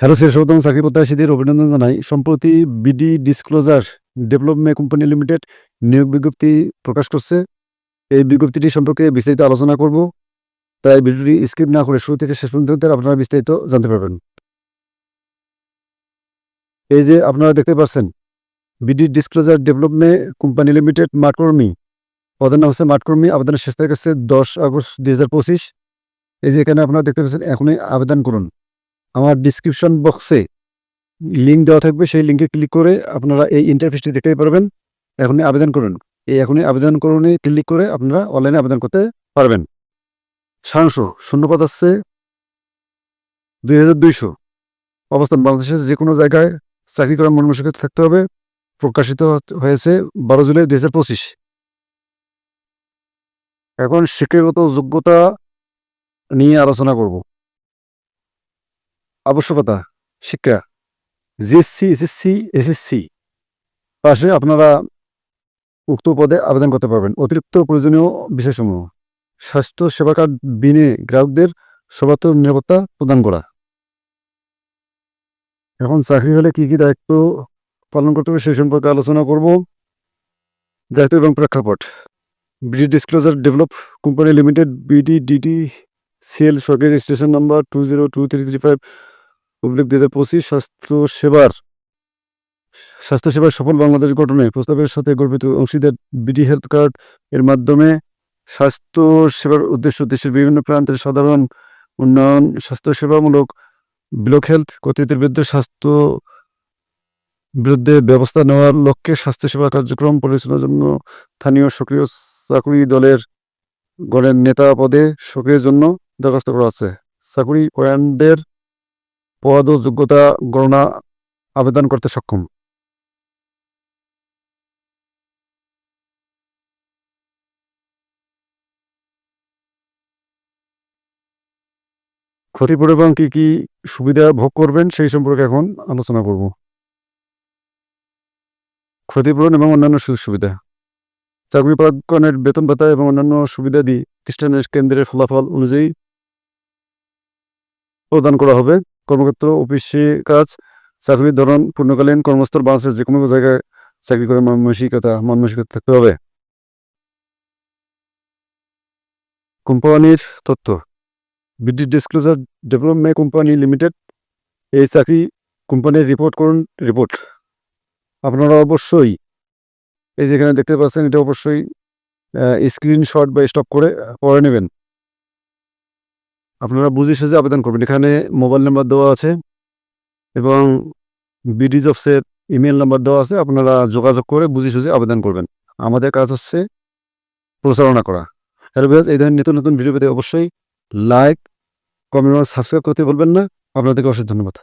Hello শীর্ষতম চাকরি প্রত্যাশীদের অভিনন্দন জানাই। সম্প্রতি BD disclosure development company limited নিয়োগ বিজ্ঞপ্তি প্রকাশ করছে। এই বিজ্ঞপ্তিটি সম্পর্কে বিস্তারিত আলোচনা করব। তাই ভিডিওটি স্কিপ না করে শুরু থেকে শেষ পর্যন্ত আপনারা বিস্তারিত জানতে পারবেন। এই যে আপনারা দেখতে পাচ্ছেন BD disclosure development company limited মাঠকর্মী। পদের নাম হচ্ছে মাঠকর্মী। আবেদনের শেষ তারিখ হচ্ছে দশ আগস্ট দুই হাজার পঁচিশ। এই যে এখানে আপনারা দেখতে পাচ্ছেন, এখনই আবেদন করুন। আমার ডিসক্রিপশন বক্সে লিঙ্ক দেওয়া থাকবে, সেই লিঙ্কে ক্লিক করে আপনারা এই ইন্টারফেসটি দেখতে পারবেন। এখনই আবেদন করুন। এই এখনই আবেদন করুন ক্লিক করে আপনারা অনলাইনে আবেদন করতে পারবেন। সাংশ শূন্যপদ আছে দুই হাজার দুইশো। অবস্থান, বাংলাদেশের যে কোনো জায়গায় চাকরি করার মনমসকে থাকতে হবে। প্রকাশিত হয়েছে বারো জুলাই দুই হাজার পঁচিশ। এখন শিক্ষাগত যোগ্যতা নিয়ে আলোচনা করব। আবশ্যকতা, শিক্ষা জিএসসি এসএসসি এসএসসি, পাশে আপনারা উক্ত পদে আবেদন করতে পারবেন। অতিরিক্ত প্রয়োজনীয় বিষয়সমূহ, স্বাস্থ্য সেবা কার্ড বিনে গ্রাহকদের সর্বাত্মক নিরাপত্তা প্রদান করা। এখন চাকরি হলে কি কি দায়িত্ব পালন করতে হবে সেই সম্পর্কে আলোচনা করব। দায়িত্ব এবং প্রেক্ষাপট BD disclosure develop company limited, BD DT CL, সরকারি registration number two zero two three three five public দুই হাজার পঁচিশ স্বাস্থ্য সেবার স্বাস্থ্য সেবার সফল বাংলাদেশ গঠনে প্রস্তাবের সাথে গর্বিত অংশীদার বিডি হেলথ কার্ড এর মাধ্যমে স্বাস্থ্য সেবার উদ্দেশ্য দেশের বিভিন্ন প্রান্তের সাধারণ উন্নয়ন, স্বাস্থ্য সেবামূলক ব্লক হেলথ কর্তৃত্বের বিরুদ্ধে স্বাস্থ্য বিরুদ্ধে ব্যবস্থা নেওয়ার লক্ষ্যে স্বাস্থ্যসেবা কার্যক্রম পরিচালনার জন্য স্থানীয় সক্রিয় চাকরি দলের গণের নেতা পদে সক্রিয়ের জন্য দরখাস্ত করা আছে চাকরি ওয়ানদের পদ ও যোগ্যতা গণনা আবেদন করতে সক্ষম। ক্ষতিপূরণ কি কি সুবিধা ভোগ করবেন সেই সম্পর্কে এখন আলোচনা করব। ক্ষতিপূরণ এবং অন্যান্য সুযোগ সুবিধা। চাকরি প্রাক্কনের বেতন ভাতা এবং অন্যান্য সুবিধাদি প্রতিষ্ঠানের কেন্দ্রের ফলাফল অনুযায়ী প্রদান করা হবে। কর্মক্ষেত্র, অফিসে কাজ, চাকরির ধরন, পূর্ণকালীন কর্মস্থল, বাংলাদেশের যে কোনো জায়গায় চাকরি করে মানসিকতা মানসিকতা থাকতে হবে। কোম্পানির তথ্য বিদ্যুৎ ডিসক্লোজার ডেভেলপমেন্ট কোম্পানি লিমিটেড, এই চাকরি কোম্পানির রিপোর্ট করুন, রিপোর্ট। আপনারা অবশ্যই, এই যেখানে দেখতে পাচ্ছেন, এটা অবশ্যই স্ক্রিনশট বা স্টপ করে, পড়ে নেবেন। আপনারা বুঝে সাজে আবেদন করবেন। এখানে মোবাইল নাম্বার দেওয়া আছে এবং বিডি জবসের ইমেল নাম্বার দেওয়া আছে। আপনারা যোগাযোগ করে বুঝে সুঝে আবেদন করবেন। আমাদের কাজ হচ্ছে প্রচারণা করা। হ্যালো বিহাজ এই ধরনের নতুন নতুন ভিডিও পেতে অবশ্যই লাইক, কমেন্ট সাবস্ক্রাইব করতে বলবেন না। আপনাদেরকে অশেষ ধন্যবাদ।